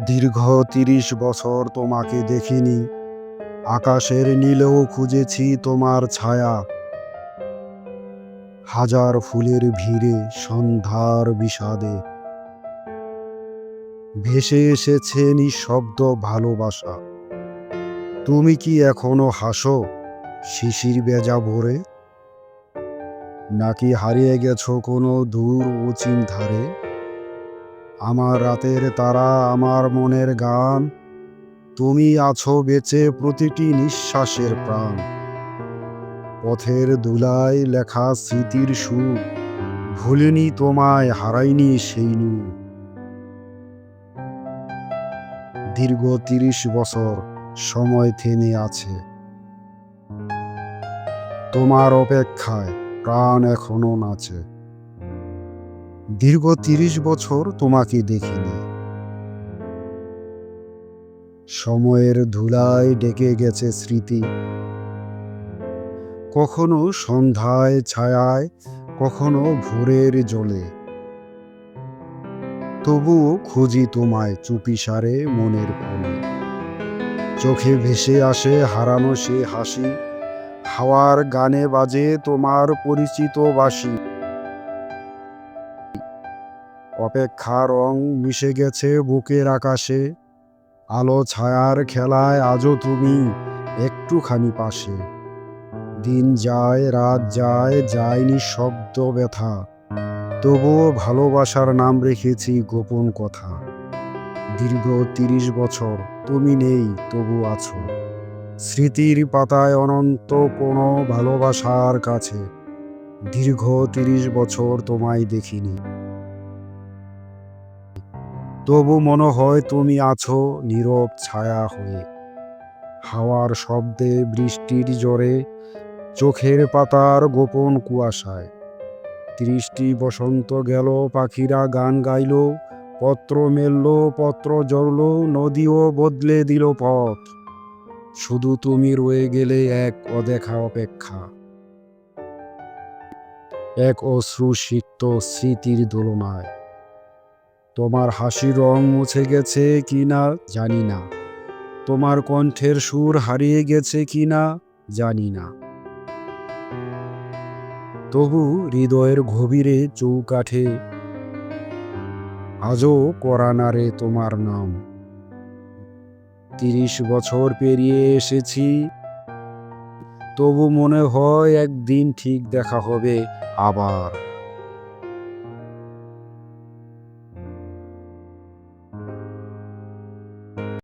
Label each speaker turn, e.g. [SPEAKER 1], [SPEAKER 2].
[SPEAKER 1] দীর্ঘ তিরিশ বছর তোমাকে দেখিনি। আকাশের নীলেও খুঁজেছি তোমার ছায়া। হাজার ফুলের ভিড়ে সন্ধ্যার বিষাদে। ভেসে এসেছে নিঃশব্দ ভালোবাসা। তুমি কি এখনও হাসো শিশির বেজা ভরে? নাকি হারিয়ে গেছো কোনো দূর উচিন ধারে আমার রাতের তারা, আমার মনের গান। তুমি আছো বেঁচে প্রতিটি নিঃশ্বাসের প্রাণ। পথের দুলায় লেখা স্মৃতির সুর, ভুলিনি তোমায়, হারাইনি সেই নূর। দীর্ঘ তিরিশ বছর সময় থেমে আছে। তোমার অপেক্ষায় প্রাণ এখনও নাচে। দীর্ঘ তিরিশ বছর তোমাকে দেখিনি। সময়ের ধুলায় ডেকে গেছে স্মৃতি। কখনো সন্ধ্যায় ছায়ায়, কখনো ভোরের জলে। তবুও খুঁজি তোমায় চুপিসারে মনের কোণে। চোখে ভেসে আসে হারানো সে হাসি। হাওয়ার গানে বাজে তোমার পরিচিত বাসি। অপেক্ষা রং মিশে গেছে বুকের আকাশে। আলো ছায়ার খেলায় আজও তুমি একটুখানি পাশে। দিন যায়, রাত যায়, যায়নি শব্দ ব্যথা। তবুও ভালোবাসার নাম রেখেছি গোপন কথা। দীর্ঘ তিরিশ বছর তুমি নেই, তবু আছো। স্মৃতির পাতায় অনন্ত কোনো ভালোবাসার কাছে। দীর্ঘ তিরিশ বছর তোমায় দেখিনি। তবু মনে হয় তুমি আছো নীরব ছায়া হয়ে। হাওয়ার শব্দে বৃষ্টির জোরে চোখের পাতার গোপন কুয়াশায়। ত্রিশটি বসন্ত গেল, পাখিরা গান গাইল, পত্র মেলল, পত্র জড়ল নদীও বদলে দিল পথ। শুধু তুমি রয়ে গেলে এক অদেখা অপেক্ষা। এক অশ্রুসিক্ত স্মৃতির দোলনায়। তোমার হাসি রং মুছে গেছে কি না জানি না। তোমার কণ্ঠের সুর হারিয়ে গেছে কি না জানি না। তবু হৃদয়ের গভীরে চৌকাঠে, আজও করানারে তোমার নাম। তিরিশ বছর পেরিয়ে এসেছি, তবু মনে হয় একদিন ঠিক দেখা হবে আবার।